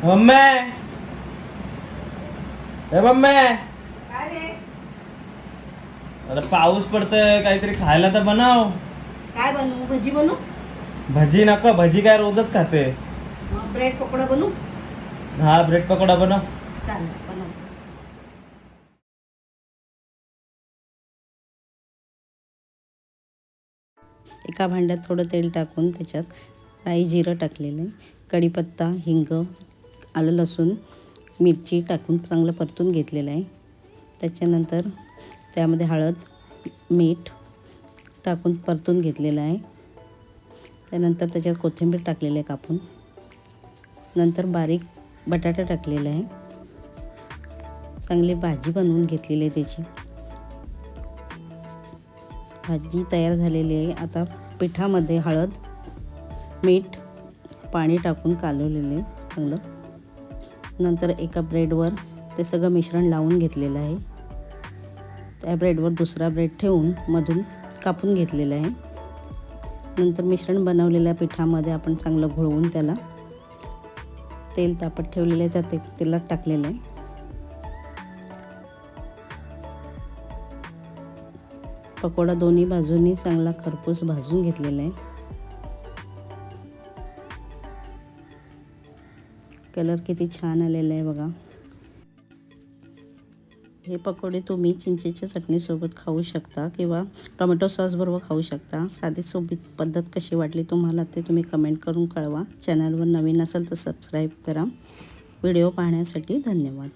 Mummy ए mummy काय रे अरे पाऊस पडतोय काहीतरी खायला तर बनव काय बनवू भजी बनवू भजी नको भजी काय रोजच खाते ब्रेड पकोडा बनवू हा ब्रेड पकोडा बनव चालेल बनव एका भांड्यात थोडं तेल टाकून त्याच्यात राई जिरं टाकलेलं आहे कढीपत्ता हिंग आलं लसूण मिरची टाकून चांगलं परतून घेतलेलं आहे. त्याच्यानंतर त्यामध्ये हळद मीठ टाकून परतून घेतलेलं आहे. त्यानंतर त्याच्यात कोथिंबीर टाकलेलं आहे कापून. नंतर बारीक बटाटा टाकलेला आहे. चांगली भाजी बनवून घेतलेली आहे त्याची. भाजी तयार झालेली आहे. आता पिठामध्ये हळद मीठ पाणी टाकून कालवलेले आहे चांगलं. नंतर एका ब्रेडवर ते सगळं मिश्रण लावून घेतलेलं आहे. त्या ब्रेडवर दुसरा ब्रेड ठेवून मधून कापून घेतलेलं आहे. नंतर मिश्रण बनवलेल्या पिठामध्ये आपण चांगलं घोळवून त्याला तेल तापत ठेवलेलं आहे त्या ते तेलात टाकलेलं आहे. पकोडा दोन्ही बाजूंनी चांगला खरपूस भाजून घेतलेला आहे. कलर किती छान आलेला आहे बघा. हे पकोडे तुम्ही चिंचेच्या चटणीसोबत खाऊ शकता किंवा टोमॅटो सॉसबरोबर खाऊ शकता. साधी सोबी पद्धत कशी वाटली तुम्हाला ते तुम्ही कमेंट करून कळवा. चॅनलवर नवीन असेल तर सबस्क्राईब करा. व्हिडिओ पाहण्यासाठी धन्यवाद.